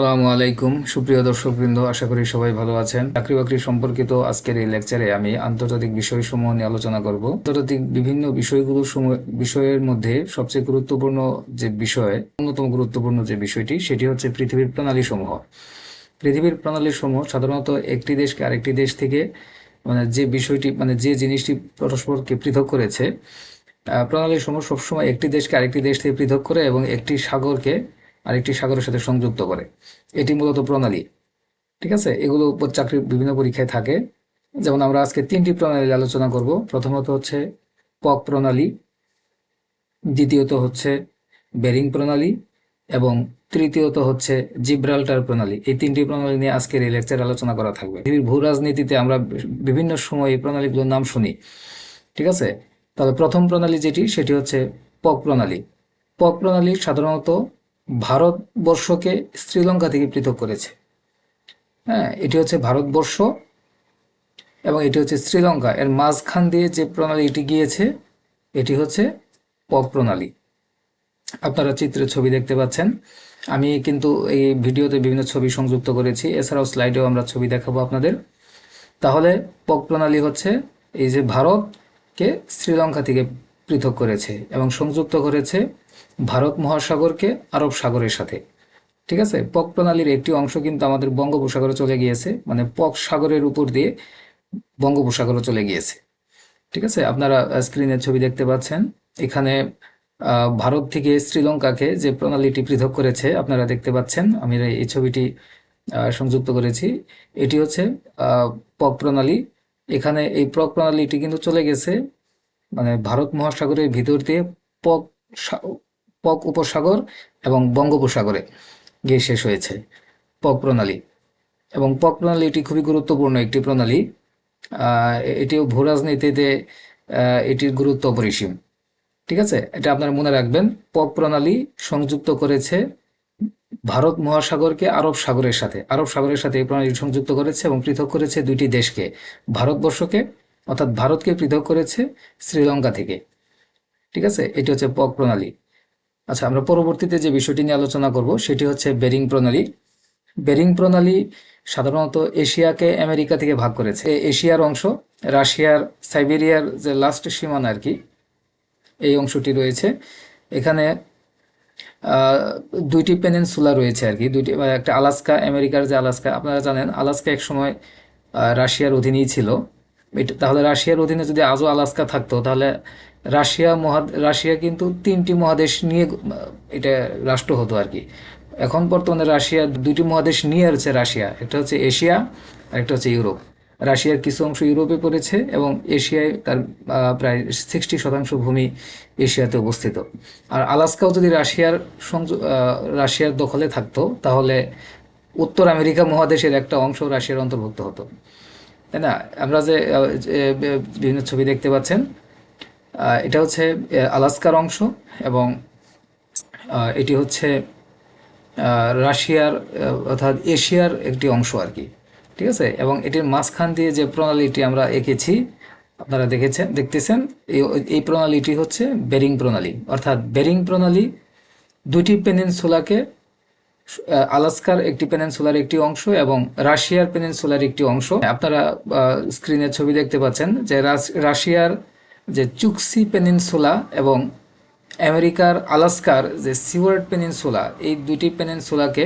আসসালামু আলাইকুম। সুপ্রিয় দর্শক বৃন্দ আশা করি সবাই ভালো আছেন। চাকরি বাকরি সম্পর্কিত আজকের এই লেকচারে আমি আন্তর্জাতিক বিষয়সমূহ নিয়ে আলোচনা করব। আন্তর্জাতিক বিভিন্ন বিষয়গুলো বিষয়ের মধ্যে সবচেয়ে গুরুত্বপূর্ণ যে বিষয়, অন্যতম গুরুত্বপূর্ণ যে বিষয়টি, সেটি হচ্ছে পৃথিবীর প্রণালী সমূহ পৃথিবীর প্রণালী সমূহ সাধারণত একটি দেশকে আরেকটি দেশ থেকে মানে যে বিষয়টি মানে যে জিনিসটি পরস্পরকে পৃথক করেছে প্রণালী সমূহ সবসময় একটি দেশকে আরেকটি দেশ থেকে পৃথক করে এবং একটি সাগরকে আরেকটি সাগরের সাথে সংযুক্ত করে। এটি মূলত প্রণালী, ঠিক আছে? এগুলো চাকরির বিভিন্ন পরীক্ষায় থাকে। যেমন আমরা আজকে তিনটি প্রণালী আলোচনা করব। প্রথমত হচ্ছে পক প্রণালী, দ্বিতীয়ত হচ্ছে বেরিং প্রণালী, এবং তৃতীয়ত হচ্ছে জিব্রাল্টার প্রণালী। এই তিনটি প্রণালী নিয়ে আজকের এই লেকচার আলোচনা করা থাকবে। ভূ রাজনীতিতে আমরা বিভিন্ন সময় এই প্রণালীগুলোর নাম শুনি, ঠিক আছে? তাহলে প্রথম প্রণালী যেটি, সেটি হচ্ছে পক প্রণালী। পক প্রণালী সাধারণত ভারতবর্ষকে শ্রীলঙ্কা থেকে পৃথক করেছে। হ্যাঁ এটি হচ্ছে ভারতবর্ষ এবং এটি হচ্ছে শ্রীলঙ্কা। এর মাঝখান দিয়ে যে প্রণালী এটি গিয়েছে, এটি হচ্ছে পক প্রণালী। আপনারা চিত্রে ছবি দেখতে পাচ্ছেন। আমি কিন্তু এই ভিডিওতে বিভিন্ন ছবি সংযুক্ত করেছি। এছাড়াও স্লাইডেও আমরা ছবি দেখাবো আপনাদের। তাহলে পক প্রণালী হচ্ছে এই যে ভারতকে শ্রীলঙ্কা থেকে পৃথক করেছে এবং সংযুক্ত করেছে ভারত মহাসাগরকে আরব সাগরের সাথে। ঠিক আছে? পক প্রণালীর একটি অংশ কিন্তু আমাদের বঙ্গোপসাগরে চলে গিয়েছে মানে পক সাগরের উপর দিয়ে বঙ্গোপসাগরে চলে গিয়েছে। ঠিক আছে? আপনারা স্ক্রিনে ছবি দেখতে পাচ্ছেন। এখানে ভারত থেকে শ্রীলঙ্কাকে যে প্রণালীটি পৃথক করেছে, আপনারা দেখতে পাচ্ছেন। আমি এই ছবিটি সংযুক্ত করেছি। এটি হচ্ছে পক প্রণালী। এখানে এই পক প্রণালীটি কিন্তু চলে গেছে মানে ভারত মহাসাগরের ভিতর দিয়ে পক পক উপসাগর এবং বঙ্গোপসাগরে গিয়ে শেষ হয়েছে পক প্রণালী। এবং পক প্রণালী এটি খুবই গুরুত্বপূর্ণ একটি প্রণালী। এটিও ভূ রাজনীতিতে এটির গুরুত্ব অপরিসীম। ঠিক আছে? এটা আপনারা মনে রাখবেন। পক প্রণালী সংযুক্ত করেছে ভারত মহাসাগরকে আরব সাগরের সাথে। আরব সাগরের সাথে এই প্রণালী সংযুক্ত করেছে এবং পৃথক করেছে দুইটি দেশকে। ভারতবর্ষকে, অর্থাৎ ভারতকে পৃথক করেছে শ্রীলঙ্কা থেকে। ঠিক আছে? এটি হচ্ছে পক প্রণালী। আচ্ছা আমরা পরবর্তীতে যে বিষয়টি নিয়ে আলোচনা করব সেটি হচ্ছে বেরিং প্রণালী। বেরিং প্রণালী সাধারণত এশিয়াকে আমেরিকা থেকে ভাগ করেছে। এশিয়ার অংশ, রাশিয়ার সাইবেরিয়ার যে লাস্ট সীমানা আর কি, এই অংশটি রয়েছে। এখানে দুইটি পেনিনসুলা রয়েছে আর কি, দুইটি, একটা আলাস্কা, আমেরিকার যে আলাস্কা, আপনারা জানেন আলাস্কা এক সময় রাশিয়ার অধীনেই ছিল। এটা- তাহলে রাশিয়ার অধীনে যদি আজও আলাস্কা থাকতো, তাহলে রাশিয়া মহা রাশিয়া কিন্তু তিনটি মহাদেশ নিয়ে এটা রাষ্ট্র হতো আর কি। এখন বর্তমানে রাশিয়া দুইটি মহাদেশ নিয়ে আছে রাশিয়া, একটা হচ্ছে এশিয়া আর একটা হচ্ছে ইউরোপ। রাশিয়ার কিছু অংশ ইউরোপে পড়েছে এবং এশিয়ায় তার প্রায় সিক্সটি শতাংশ ভূমি এশিয়াতে অবস্থিত। আর আলাস্কাও যদি রাশিয়ার রাশিয়ার দখলে থাকতো, তাহলে উত্তর আমেরিকা মহাদেশের একটা অংশ রাশিয়ার অন্তর্ভুক্ত হতো। তাই না, আমরা যে বিভিন্ন ছবি দেখতে পাচ্ছেন এটা হচ্ছে আলাস্কার অংশ এবং এটি হচ্ছে রাশিয়ার অর্থাৎ এশিয়ার একটি অংশ আর কি, ঠিক আছে? এবং এটির মাঝখান দিয়ে যে প্রণালীটি আমরা এঁকেছি, আপনারা দেখেছেন, দেখতেছেন এই প্রণালীটি হচ্ছে বেরিং প্রণালী, অর্থাৎ বেরিং প্রণালী দুটি পেনিনসুলাকে আলাস্কার একটি পেনিনসুলার একটি অংশ এবং রাশিয়ার পেনিনসুলার একটি অংশ। আপনারা স্ক্রিনে ছবি দেখতে পাচ্ছেন যে রাশিয়ার যে চুক্সি পেনিনসুলা এবং আমেরিকার আলাস্কার যে সিওয়ার্ড পেনিনসুলা, এই দুটি পেনিনসুলাকে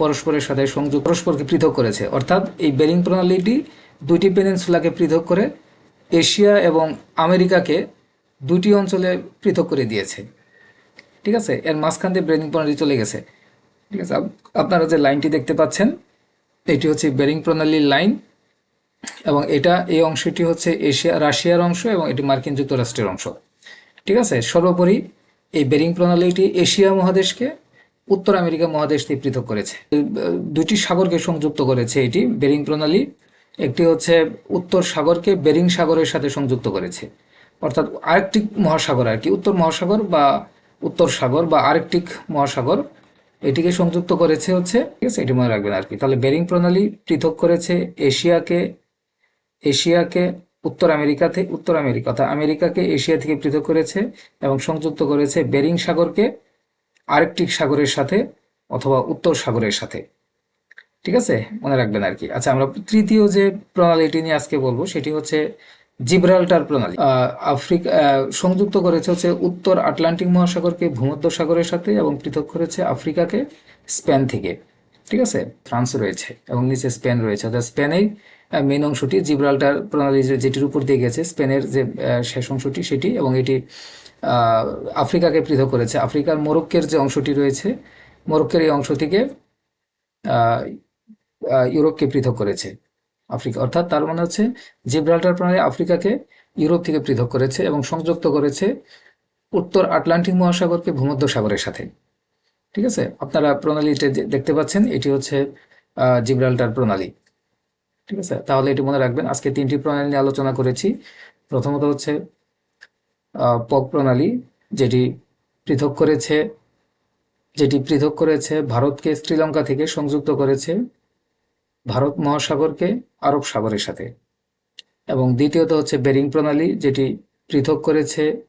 পরস্পরের সাথে সংযোগ পরস্পরকে পৃথক করেছে। অর্থাৎ এই বেরিং প্রণালীটি দুটি পেনিনসুলাকে পৃথক করে এশিয়া এবং আমেরিকাকে দুটি অঞ্চলে পৃথক করে দিয়েছে। ঠিক আছে? এর মাঝখান দিয়ে বেরিং প্রণালী চলে গেছে। ঠিক আছে, আপ- আপনারা যে লাইনটি দেখতে পাচ্ছেন, এটি হচ্ছে বেরিং প্রণালীর লাইন এবং এটা এই অংশটি হচ্ছে এশিয়া, রাশিয়ার অংশ এবং এটি মার্কিন যুক্তরাষ্ট্রের অংশ। ঠিক আছে, সর্বোপরি এই বেরিং প্রণালীটি এশিয়া মহাদেশকে উত্তর আমেরিকা মহাদেশ থেকে পৃথক করেছে। দুটি সাগরকে সংযুক্ত করেছে এটি, বেরিং প্রণালী। একটি হচ্ছে উত্তর সাগরকে বেরিং সাগরের সাথে সংযুক্ত করেছে। অর্থাৎ আর্কটিক মহাসাগর আর কি, উত্তর মহাসাগর বা উত্তর সাগর বা আর্কটিক মহাসাগর এটিকে সংযুক্ত করেছে হচ্ছে, ঠিক আছে? এটি মনে রাখবেন আর কি। তাহলে বেরিং প্রণালী পৃথক করেছে এশিয়াকে এশিয়াকে উত্তর আমেরিকাতে উত্তর আমেরিকা, অর্থাৎ আমেরিকাকে এশিয়া থেকে পৃথক করেছে এবং সংযুক্ত করেছে বেরিং সাগরকে আর্কটিক সাগরের সাথে অথবা উত্তর সাগরের সাথে। ঠিক আছে? মনে রাখবেন আর কি। আচ্ছা আমরা তৃতীয় যে প্রণালীটি নিয়ে আজকে বলব, সেটি হচ্ছে জিব্রাল্টার প্রণালী। আফ্রিকা সংযুক্ত করেছে হচ্ছে উত্তর আটলান্টিক মহাসাগরকে, ভূমধ্য সাগরের সাথে এবং পৃথক করেছে আফ্রিকাকে, স্পেন থেকে। ঠিক আছে? ফ্রান্স রয়েছে এবং নিচে স্পেন রয়েছে। অর্থাৎ স্পেনের মেন অংশটি জিব্রাল্টার প্রণালী যেটির উপর দিয়ে গেছে, স্পেনের যে শেষ অংশটি সেটি এবং এটি আফ্রিকাকে পৃথক করেছে। আফ্রিকার মোরক্কের যে অংশটি রয়েছে, মোরক্কের এই অংশ থেকে ইউরোপকে পৃথক করেছে। আফ্রিকা। অর্থাৎ তার মানে হচ্ছে জিব্রাল্টার প্রণালী আফ্রিকাকে ইউরোপ থেকে পৃথক করেছে এবং সংযুক্ত করেছে উত্তর আটলান্টিক মহাসাগরকে ভূমধ্য সাগরের সাথে। ঠিক আছে? আপনারা প্রণালীতে দেখতে পাচ্ছেন, এটি হচ্ছে জিব্রাল্টার প্রণালী। ঠিক আছে? তাহলে এটি মনে রাখবেন, আজকে তিনটি প্রণালী নিয়ে আলোচনা করেছি। প্রথমত হচ্ছে পক প্রণালী, যেটি পৃথক করেছে, যেটি পৃথক করেছে ভারতকে শ্রীলঙ্কা থেকে সংযুক্ত করেছে। ভারত মহাসাগরকে আরব সাগরের সাথে। এবং দ্বিতীয়ত হচ্ছে বেরিং প্রণালী, যেটি পৃথক করেছে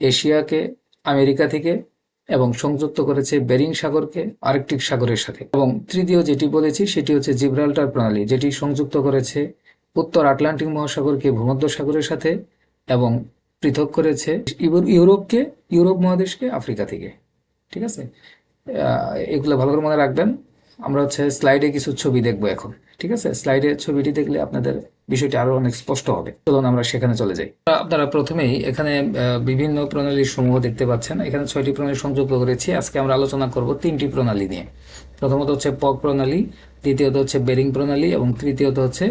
এশিয়াকে, আমেরিকা থেকে, এবং সংযুক্ত করেছে বেরিং সাগরকে আর্কটিক সাগরের সাথে। এবং তৃতীয় যেটি বলেছি, সেটি হচ্ছে জিব্রাল্টার প্রণালী, যেটি সংযুক্ত করেছে উত্তর আটলান্টিক মহাসাগরকে ভূমধ্য সাগরের সাথে, এবং পৃথক করেছে ইউরো- ইউরোপকে, ইউরোপ মহাদেশকে আফ্রিকা থেকে। ঠিক আছে? এগুলো ভালো করে মনে রাখবেন। আমরা হচ্ছে স্লাইডে কিছু ছবি দেখব এখন, ঠিক আছে? স্লাইডে ছবিটি দেখলে আপনাদের বিষয়টি আরও অনেক স্পষ্ট হবে। চলুন আমরা সেখানে চলে যাই। আপনারা প্রথমেই এখানে বিভিন্ন প্রণালীর সমূহ দেখতে পাচ্ছেন। এখানে ছয়টি প্রণালী সংযুক্ত করেছি। আজকে আমরা আলোচনা করব তিনটি প্রণালী নিয়ে। প্রথমত হচ্ছে পক প্রণালী, দ্বিতীয়ত হচ্ছে বেরিং প্রণালী, এবং তৃতীয়ত হচ্ছে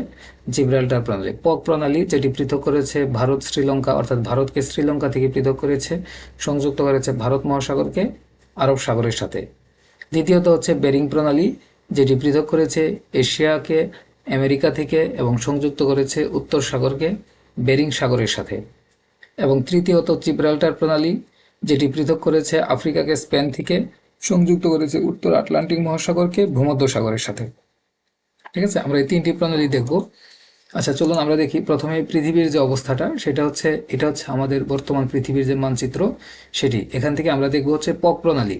জিব্রাল্টার প্রণালী। পক প্রণালী যেটি পৃথক করেছে ভারত শ্রীলঙ্কা, অর্থাৎ ভারতকে শ্রীলঙ্কা থেকে পৃথক করেছে, সংযুক্ত করেছে ভারত মহাসাগরকে আরব সাগরের সাথে। দ্বিতীয়ত হচ্ছে বেরিং প্রণালী, যেটি পৃথক করেছে এশিয়াকে, আমেরিকা থেকে এবং সংযুক্ত করেছে উত্তর সাগরকে, বেরিং সাগরের সাথে। এবং তৃতীয়ত জিব্রাল্টার প্রণালী, যেটি পৃথক করেছে আফ্রিকাকে, স্পেন থেকে সংযুক্ত করেছে উত্তর আটলান্টিক মহাসাগরকে, ভূমধ্য সাগরের সাথে। ঠিক আছে? আমরা এই তিনটি প্রণালী দেখব। আচ্ছা চলুন আমরা দেখি প্রথমে পৃথিবীর যে অবস্থাটা, সেটা হচ্ছে, এটা হচ্ছে আমাদের বর্তমান পৃথিবীর যে মানচিত্র, সেটি। এখান থেকে আমরা দেখব হচ্ছে পক প্রণালী।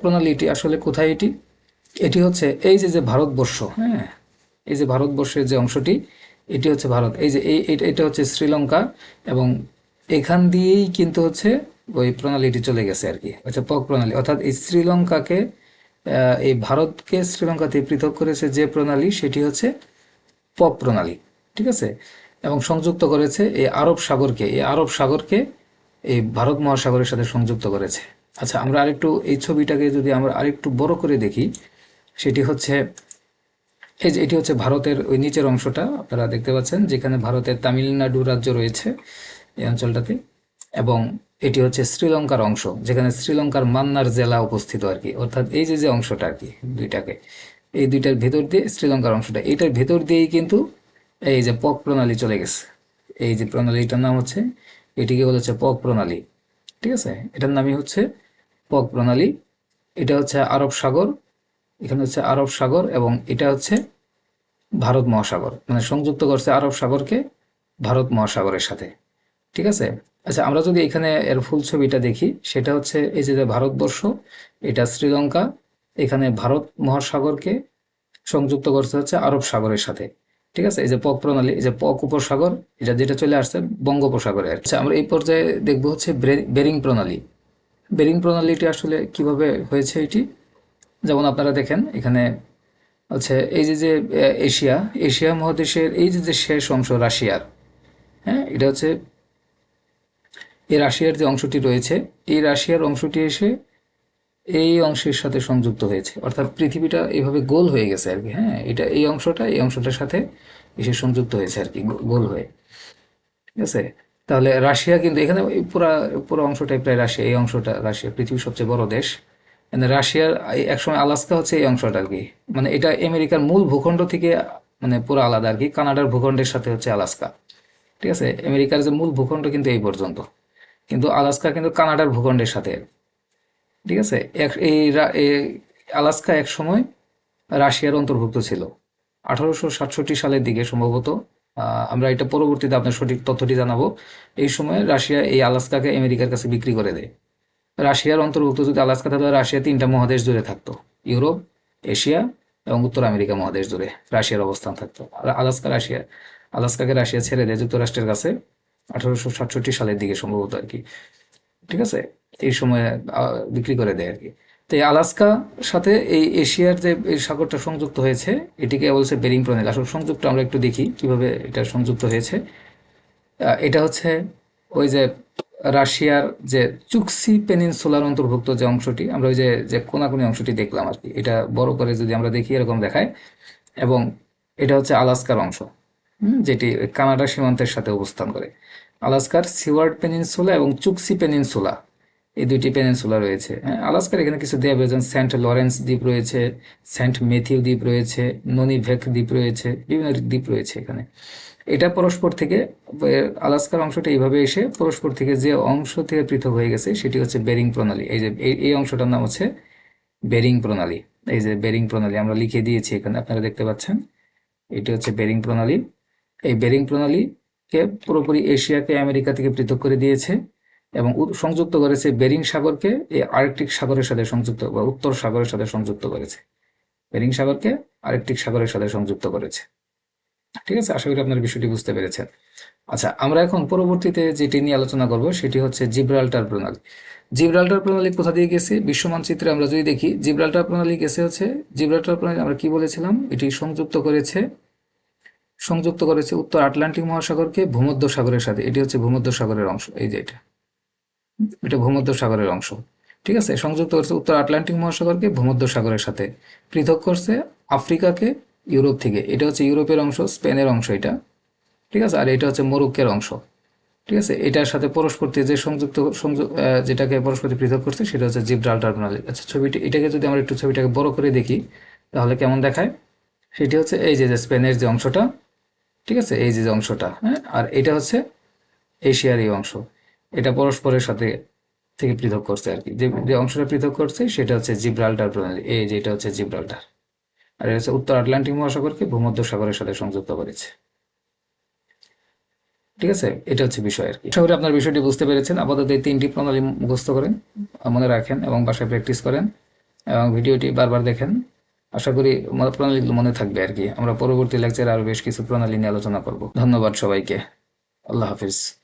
প্রণালীটি আসলে কোথায় এটি? এটি হচ্ছে এই যে যে ভারতবর্ষ হ্যাঁ? এই যে ভারতবর্ষের যে অংশটি, এটি হচ্ছে ভারত। এই যে এটা হচ্ছে শ্রীলঙ্কা এবং এখান দিয়েই কিন্তু হচ্ছে ওই প্রণালীটি চলে গেছে আর কি আচ্ছা পক প্রণালী। অর্থাৎ এই শ্রীলঙ্কাকে এই ভারতকে শ্রীলঙ্কাতে পৃথক করেছে যে প্রণালী, সেটি হচ্ছে পক প্রণালী, ঠিক আছে? এবং সংযুক্ত করেছে এই আরব সাগরকে, এই আরব সাগরকে এই ভারত মহাসাগরের সাথে সংযুক্ত করেছে। আচ্ছা আমরা আরেকটু এই ছবিটাকে যদি আমরা আরেকটু বড় করে দেখি, সেটি হচ্ছে, এই যে এটি হচ্ছে ভারতের ওই নিচের অংশটা, আপনারা দেখতে পাচ্ছেন, যেখানে ভারতের তামিলনাড়ু রাজ্য রয়েছে এই অঞ্চলটাতে, এবং এটি হচ্ছে শ্রীলঙ্কার অংশ, যেখানে শ্রীলঙ্কার মান্নার জেলা অবস্থিত আর কি। অর্থাৎ এই যে যে অংশটা আর কি, দুইটাকে, এই দুইটার ভেতর দিয়ে শ্রীলঙ্কার অংশটা এইটার ভেতর দিয়েই কিন্তু এই যে পক প্রণালী চলে গেছে। এই যে প্রণালীটার নাম হচ্ছে, এটিকে বলা হচ্ছে পক প্রণালী। ঠিক আছে? এটার নামই হচ্ছে পক প্রণালী। এটা হচ্ছে আরব সাগর, এখানে হচ্ছে আরব সাগর এবং এটা হচ্ছে ভারত মহাসাগর। মানে সংযুক্ত করছে আরব সাগরকে ভারত মহাসাগরের সাথে। ঠিক আছে? আচ্ছা আমরা যদি এখানে এর ফুল ছবিটা দেখি, সেটা হচ্ছে এই যে ভারতবর্ষ, এটা শ্রীলঙ্কা, এখানে ভারত মহাসাগরকে সংযুক্ত করছে হচ্ছে আরব সাগরের সাথে। ঠিক আছে? এই যে পক প্রণালী, এই যে পক উপসাগর, এটা যেটা চলে আসছে বঙ্গোপসাগরে আর আচ্ছা আমরা এই পর্যায়ে দেখব হচ্ছে ব্রে- প্রণালী। বেরিং প্রণালীটি আসলে কীভাবে হয়েছে এটি? যেমন আপনারা দেখেন, এখানে হচ্ছে এই যে যে এশিয়া এশিয়া মহাদেশের এই যে যে শেষ অংশ রাশিয়ার হ্যাঁ এটা হচ্ছে এই রাশিয়ার যে অংশটি রয়েছে, এই রাশিয়ার অংশটি এসে এই অংশের সাথে সংযুক্ত হয়েছে। অর্থাৎ পৃথিবীটা এইভাবে গোল হয়ে গেছে আর কি হ্যাঁ? এটা এই অংশটা, এই অংশটার সাথে এসে সংযুক্ত হয়েছে আর কি গোল হয়ে। ঠিক আছে? তাহলে রাশিয়া কিন্তু এখানে পুরা, পুরো অংশটাই প্রায় রাশিয়া, এই অংশটা রাশিয়া, পৃথিবীর সবচেয়ে বড় দেশ। মানে রাশিয়ার একসময় আলাস্কা হচ্ছে এই অংশটা আর কি। মানে এটা আমেরিকার মূল ভূখণ্ড থেকে মানে পুরো আলাদা আর কি, কানাডার ভূখণ্ডের সাথে হচ্ছে আলাস্কা। ঠিক আছে? আমেরিকার যে মূল ভূখণ্ড কিন্তু এই পর্যন্ত। কিন্তু আলাস্কা কিন্তু কানাডার ভূখণ্ডের সাথে। ঠিক আছে? এই আলাস্কা এক সময় রাশিয়ার অন্তর্ভুক্ত ছিল। আঠারোশো সাতষট্টি সালের দিকে সম্ভবত আমরা এটা পরবর্তীতে আপনার সঠিক তথ্যটি জানাব। এই সময় রাশিয়া এই আলাস্কাকে আমেরিকার কাছে বিক্রি করে দেয়। রাশিয়ার অন্তর্ভুক্ত যদি আলাস্কা তাহলে রাশিয়া তিনটা মহাদেশ জুড়ে থাকতো। ইউরোপ, এশিয়া এবং উত্তর আমেরিকা মহাদেশ জুড়ে রাশিয়ার অবস্থান থাকতো। আলাস্কা রাশিয়া, আলাস্কাকে রাশিয়া ছেড়ে দেয় যুক্তরাষ্ট্রের কাছে, আঠারোশো সাতষট্টি সালের দিকে সম্ভবত আর কি। ঠিক আছে? এই সময়ে বিক্রি করে দেয় আর কি তো এই আলাস্কা সাথে এই এশিয়ার যে সাগরটা সংযুক্ত হয়েছে, এটিকে বলছে বেরিং প্রণালী। আসলে সংযুক্ত আমরা একটু দেখি কীভাবে এটা সংযুক্ত হয়েছে। এটা হচ্ছে ওই যে রাশিয়ার যে চুক্সি পেনিনসুলার অন্তর্ভুক্ত যে অংশটি, আমরা ওই যে যে কোনাকুনি অংশটি দেখলাম আর কি এটা বড় করে যদি আমরা দেখি, এরকম দেখায়। এবং এটা হচ্ছে আলাস্কার অংশ যেটি কানাডা সীমান্তের সাথে অবস্থান করে। আলাস্কার সিওয়ার্ড পেনিনসুলা এবং চুক্সি পেনিনসুলা এই দুইটি পেনিনসুলা রয়েছে। হ্যাঁ আলাস্কার এখানে কিছু দেওয়া রয়েছে সেন্ট লরেন্স দ্বীপ রয়েছে, সেন্ট মেথিউ দ্বীপ রয়েছে, ননিভেক দ্বীপ রয়েছে, বিভিন্ন দ্বীপ রয়েছে এখানে। এটা পরস্পর থেকে আলাস্কার অংশটা এইভাবে এসে পরস্পর থেকে যে অংশ থেকে পৃথক হয়ে গেছে, সেটি হচ্ছে বেরিং প্রণালী। এই যে, এই এই অংশটার নাম হচ্ছে বেরিং প্রণালী। এই যে বেরিং প্রণালী, আমরা লিখে দিয়েছি এখানে, আপনারা দেখতে পাচ্ছেন। এটি হচ্ছে বেরিং প্রণালী। এই বেরিং প্রণালীকে পুরোপুরি এশিয়াকে, আমেরিকা থেকে পৃথক করে দিয়েছে। এবং সংযুক্ত করেছে বেরিং সাগরকে এই আর্কটিক সাগরের সাথে সংযুক্ত বা উত্তর সাগরের সাথে সংযুক্ত করেছে। বেরিং সাগরকে আর্কটিক সাগরের সাথে সংযুক্ত করেছে। ঠিক আছে? আশা করি আপনার বিষয়টি বুঝতে পেরেছেন। আচ্ছা আমরা এখন পরবর্তীতে যেটি নিয়ে আলোচনা করব সেটি হচ্ছে জিব্রাল্টার প্রণালী। জিব্রাল্টার প্রণালী কোথা দিয়ে গেছে? বিশ্ব মানচিত্রে আমরা যদি দেখি, জিব্রাল্টার প্রণালী গেছে হচ্ছে, জিব্রাল্টার প্রণালী আমরা কি বলেছিলাম? এটি সংযুক্ত করেছে সংযুক্ত করেছে উত্তর আটলান্টিক মহাসাগরকে ভূমধ্য সাগরের সাথে। এটি হচ্ছে ভূমধ্য সাগরের অংশ। এই যে এটা। এটা ভূমধ্য সাগরের অংশ। ঠিক আছে? সংযুক্ত করছে উত্তর আটলান্টিক মহাসাগরকে ভূমধ্য সাগরের সাথে। পৃথক করছে আফ্রিকাকে ইউরোপ থেকে। এটা হচ্ছে ইউরোপের অংশ, স্পেনের অংশ এটা। ঠিক আছে? আর এটা হচ্ছে মরক্কের অংশ। ঠিক আছে? এটার সাথে পরস্পর দিয়ে যে সংযুক্ত যেটাকে পরস্পর পৃথক করছে, সেটা হচ্ছে জিব্রাল্টার প্রণালী আচ্ছা ছবিটি, এটাকে যদি আমরা একটু ছবিটাকে বড় করে দেখি, তাহলে কেমন দেখায়? সেটি হচ্ছে এই যে স্পেনের যে অংশটা, ঠিক আছে? এই যে অংশটা হ্যাঁ? আর এটা হচ্ছে এশিয়ার এই অংশ। এটা পরস্পরের সাথে থেকে পৃথক করছে আর কি। যে যে অংশটা পৃথক করছে, সেটা হচ্ছে জিব্রাল্টার প্রণালী। এই যে, এটা হচ্ছে জিব্রাল্টার। আর এটা হচ্ছে উত্তর আটলান্টিক মহাসাগরকে ভূমধ্য সাগরের সাথে সংযুক্ত করেছে। ঠিক আছে? এটা হচ্ছে বিষয় আর কি। আশা করি আপনার বিষয়টি বুঝতে পেরেছেন। আপাতত এই তিনটি প্রণালী মুখস্থ করেন, মনে রাখেন এবং বাসায় প্র্যাকটিস করেন এবং ভিডিওটি বারবার দেখেন। আশা করি প্রণালীগুলো মনে থাকবে আর কি। আমরা পরবর্তী লেকচারে আরও বেশ কিছু প্রণালী নিয়ে আলোচনা করব। ধন্যবাদ সবাইকে। আল্লাহ হাফিজ।